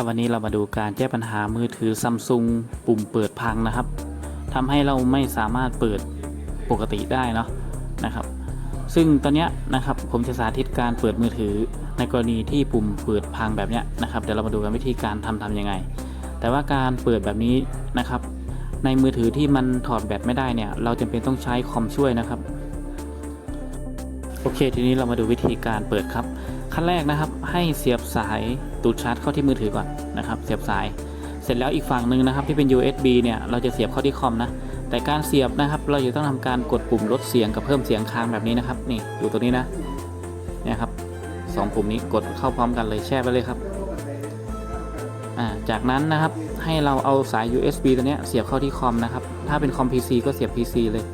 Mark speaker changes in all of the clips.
Speaker 1: ครับวันนี้เรามาดูการแก้ปัญหามือถือซัมซุงปุ่มเปิดพังนะครับทำให้เราไม่สามารถเปิดปกติได้เนาะนะครับ ซึ่งตอนนี้นะครับผมจะสาธิตการเปิดมือถือในกรณีที่ปุ่มเปิดพังแบบเนี้ยนะครับเดี๋ยวเรามาดูกันวิธีการทำทำยังไง แต่ว่าการเปิดแบบนี้นะครับ ในมือถือที่มันถอดแบตไม่ได้เนี่ย เราจำเป็นต้องใช้คอมช่วยนะครับ โอเค ทีนี้เรามาดูวิธีการเปิดครับ ขั้นแรกนะครับ ให้เสียบสายตูดชาร์จเข้าที่มือถือก่อนนะครับ เสียบสาย เสร็จแล้วอีกฝั่งหนึ่งนะครับที่เป็น USB เนี่ยเราจะเสียบเข้าที่คอมนะแต่การเสียบนะครับ เราจะต้องทำการกดปุ่มลดเสียงกับเพิ่มเสียงค้างแบบนี้นะครับ นี่อยู่ตรงนี้นะเนี่ยครับสองปุ่มนี้กดเข้าพร้อมกันเลยแช่ไปเลยครับจากนั้นนะครับให้เราเอาสาย USB ตัวนี้เสียบเข้าที่คอมนะครับ ถ้าเป็นคอม PC ก็เสียบ PC เลย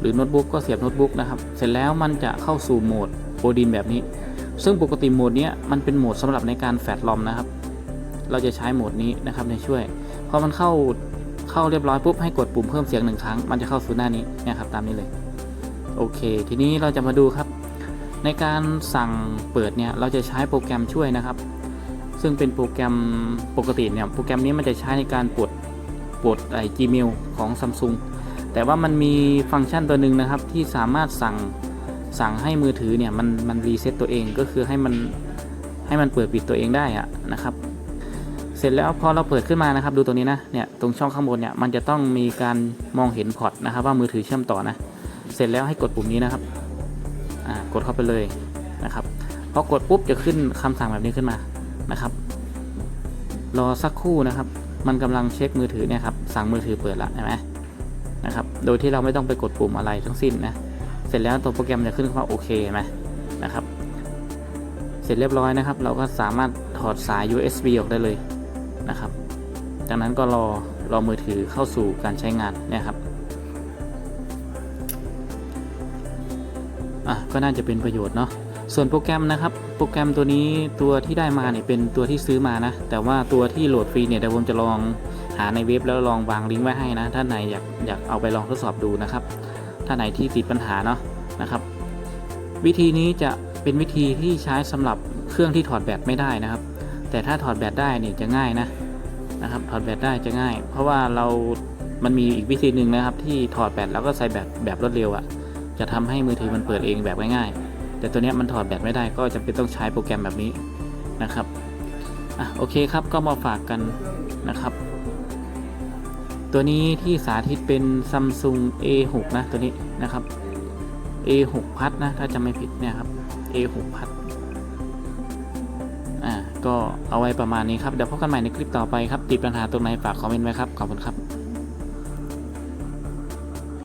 Speaker 1: หรือโน้ตบุ๊กก็เสียบโน้ตบุ๊กนะครับ เสร็จแล้วมันจะเข้าสู่โหมดโอดินแบบนี้ ซึ่งปกติโหมดนี้มันเป็นโหมดสำหรับในการแฟลชลอมนะครับ เราจะใช้โหมดนี้นะครับในช่วยพอมันเข้าเข้าเรียบร้อยปุ๊บให้กดปุ่มเพิ่มเสียงหนึ่งครั้ง มันจะเข้าสู่หน้านี้เนะครับตามนี้เลย โอเค ทีนี้เราจะมาดูครับ ในการสั่งเปิดเนี่ยเราจะใช้โปรแกรมช่วยนะครับ ซึ่งเป็นโปรแกรมปกติเนี่ยโปรแกรมนี้มันจะใช้ในการปลดปลดไอ้ Gmail ของ Samsung แต่ว่ามันมีฟังก์ชันตัวหนึ่งนะครับที่สามารถสั่ง สั่งให้มือถือเนี่ยมันมันรีเซ็ตตัวเองก็คือให้มันให้มันเปิดปิดตัวเองได้อะนะครับ เสร็จแล้วพอเราเปิดขึ้นมานะครับ ดูตรงนี้นะเนี่ยตรงช่องข้างบนเนี่ยมันจะต้องมีการมองเห็นพอร์ตนะครับ ว่ามือถือเชื่อมต่อนะ เสร็จแล้วให้กดปุ่มนี้นะครับอ่ากดเข้าไปเลยนะครับพอกดปุ๊บจะขึ้นคำสั่งแบบนี้ขึ้นมานะครับ รอสักครู่นะครับ มันกำลังเช็คมือถือเนี่ยครับสั่งมือถือเปิดละใช่ไหมนะครับ โดยที่เราไม่ต้องไปกดปุ่มอะไรทั้งสิ้นนะ เสร็จแล้วตัวโปรแกรมจะขึ้นว่าโอเคไหมนะครับ เสร็จเรียบร้อยนะครับ เราก็สามารถถอดสาย USB ออกได้เลยนะครับ จากนั้นก็รอรอมือถือเข้าสู่การใช้งานเนี่ยครับอะก็น่าจะเป็นประโยชน์เนาะส่วนโปรแกรมนะครับ โปรแกรมตัวนี้ตัวที่ได้มาเนี่ยเป็นตัวที่ซื้อมานะ แต่ว่าตัวที่โหลดฟรีเนี่ยเดี๋ยวผมจะลองหาในเว็บแล้วลองวางลิงก์ไว้ให้นะถ้าไหนอยากอยากเอาไปลองทดสอบดูนะครับ ถ้าไหนที่ติดปัญหาเนาะนะครับ วิธีนี้จะเป็นวิธีที่ใช้สำหรับเครื่องที่ถอดแบตไม่ได้นะครับ แต่ถ้าถอดแบตได้เนี่ยจะง่ายนะนะครับ ถอดแบตได้จะง่าย เพราะว่าเรา มันมีอีกวิธีหนึ่งนะครับ ที่ถอดแบตแล้วก็ใส่แบตแบบรวดเร็วอะ่ะจะทำให้มือถือมันเปิดเองแบบง่ายๆ แต่ตัวเนี้ยมันถอดแบตไม่ได้ก็จะเป็นต้องใช้โปรแกรมแบบนี้นะครับ อะโอเคครับก็มาฝากกันนะครับ ตัวนี้ที่สาธิตเป็น Samsung A6 นะตัวนี้นะครับ A6 พัดนะถ้าจะไม่ผิดเนี่ยครับ A6 พัดอ่าก็เอาไว้ประมาณนี้ครับ เดี๋ยวพบกันใหม่ในคลิปต่อไปครับ ติดปัญหาตรงไหนฝากคอมเมนต์ไว้ครับ ขอบคุณครับ